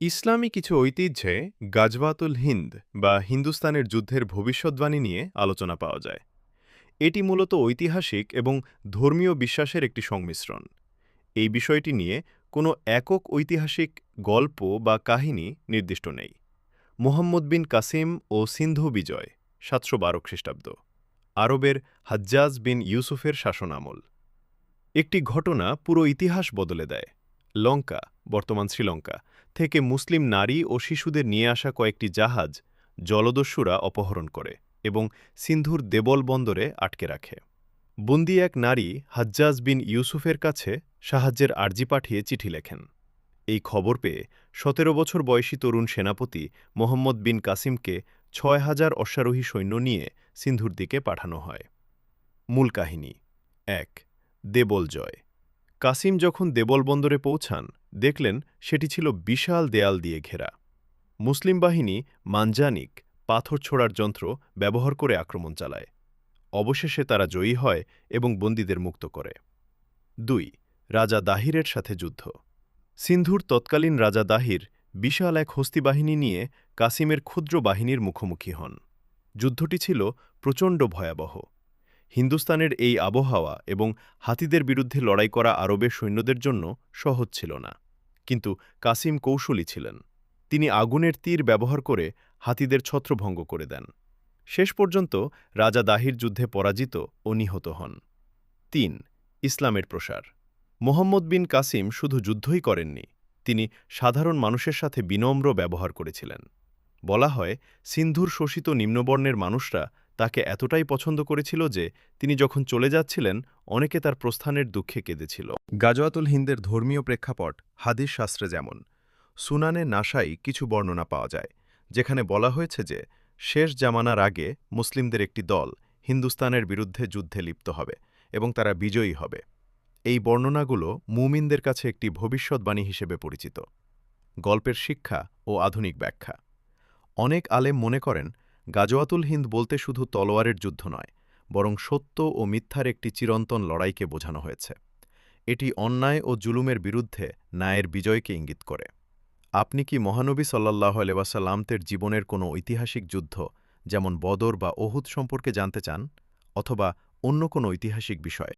ইসলামী কিছু ঐতিহ্যে গাজওয়াতুল হিন্দ বা হিন্দুস্তানের যুদ্ধের ভবিষ্যদ্বাণী নিয়ে আলোচনা পাওয়া যায়। এটি মূলত ঐতিহাসিক এবং ধর্মীয় বিশ্বাসের একটি সংমিশ্রণ। এই বিষয়টি নিয়ে কোনো একক ঐতিহাসিক গল্প বা কাহিনী নির্দিষ্ট নেই। মোহাম্মদ বিন কাসিম ও সিন্ধু বিজয়, সাতশো বারো খ্রিস্টাব্দ। আরবের হাজ্জাজ বিন ইউসুফের শাসনামল। একটি ঘটনা পুরো ইতিহাস বদলে দেয়। লঙ্কা বর্তমান শ্রীলঙ্কা, থেকে মুসলিম নারী ও শিশুদের নিয়ে আসা কয়েকটি জাহাজ জলদস্যুরা অপহরণ করে এবং সিন্ধুর দেবল বন্দরে আটকে রাখে। বন্দি এক নারী হাজ্জাজ বিন ইউসুফের কাছে সাহায্যের আর্জি পাঠিয়ে চিঠি লেখেন। এই খবর পেয়ে সতেরো বছর বয়সী তরুণ সেনাপতি মোহাম্মদ বিন কাসিমকে ছয় হাজার অশ্বারোহী সৈন্য নিয়ে সিন্ধুর দিকে পাঠানো হয়। মূল কাহিনী, এক, দেবল জয়। কাসিম যখন দেবল বন্দরে পৌঁছান দেখলেন সেটি ছিল বিশাল দেয়াল দিয়ে ঘেরা। মুসলিম বাহিনী মানজানিক পাথর ছোড়ার যন্ত্র ব্যবহার করে আক্রমণ চালায়। অবশেষে তারা জয়ী হয় এবং বন্দীদের মুক্ত করে। দুই, রাজা দাহিরের সাথে যুদ্ধ। সিন্ধুর তৎকালীন রাজা দাহির বিশাল এক হস্তি বাহিনী নিয়ে কাসিমের ক্ষুদ্র বাহিনীর মুখোমুখি হন। যুদ্ধটি ছিল প্রচণ্ড ভয়াবহ। হিন্দুস্তানের এই আবহাওয়া এবং হাতিদের বিরুদ্ধে লড়াই করা আরবের সৈন্যদের জন্য সহজ ছিল না। কিন্তু কাসিম কৌশলী ছিলেন। তিনি আগুনের তীর ব্যবহার করে হাতিদের ছত্রভঙ্গ করে দেন। শেষ পর্যন্ত রাজা দাহির যুদ্ধে পরাজিত ও নিহত হন। তিন, ইসলামের প্রসার। মোহাম্মদ বিন কাসিম শুধু যুদ্ধই করেননি, তিনি সাধারণ মানুষের সাথে বিনম্র ব্যবহার করেছিলেন। বলা হয়, সিন্ধুর শোষিত নিম্নবর্ণের মানুষরা তাকে এতটাই পছন্দ করেছিল যে তিনি যখন চলে যাচ্ছিলেন অনেকে তার প্রস্থানের দুঃখে কেঁদেছিল। গাজওয়াতুল হিন্দের ধর্মীয় প্রেক্ষাপট হাদিস শাস্ত্রে যেমন, সুনানে নাসাই কিছু বর্ণনা পাওয়া যায়, যেখানে বলা হয়েছে যে, শেষ জামানার আগে মুসলিমদের একটি দল হিন্দুস্তানের বিরুদ্ধে যুদ্ধে লিপ্ত হবে এবং তারা বিজয়ী হবে। এই বর্ণনাগুলো মুমিনদের কাছে একটি ভবিষ্যৎবাণী হিসেবে পরিচিত। গল্পের শিক্ষা ও আধুনিক ব্যাখ্যা। অনেক আলেম মনে করেন, গাজওয়াতুল হিন্দ বলতে শুধু তলোয়ারের যুদ্ধ নয় বরং সত্য ও মিথ্যার একটি চিরন্তন লড়াইকে বোঝানো হয়েছে। এটি অন্যায় ও জুলুমের বিরুদ্ধে ন্যায়ের বিজয়কে ইঙ্গিত করে। আপনি কি মহানবী সাল্লাহ আলেবাসাল্লামতের জীবনের কোনো ঐতিহাসিক যুদ্ধ, যেমন বদর বা ওহুদ সম্পর্কে জানতে চান, অথবা অন্য কোনো ঐতিহাসিক বিষয়?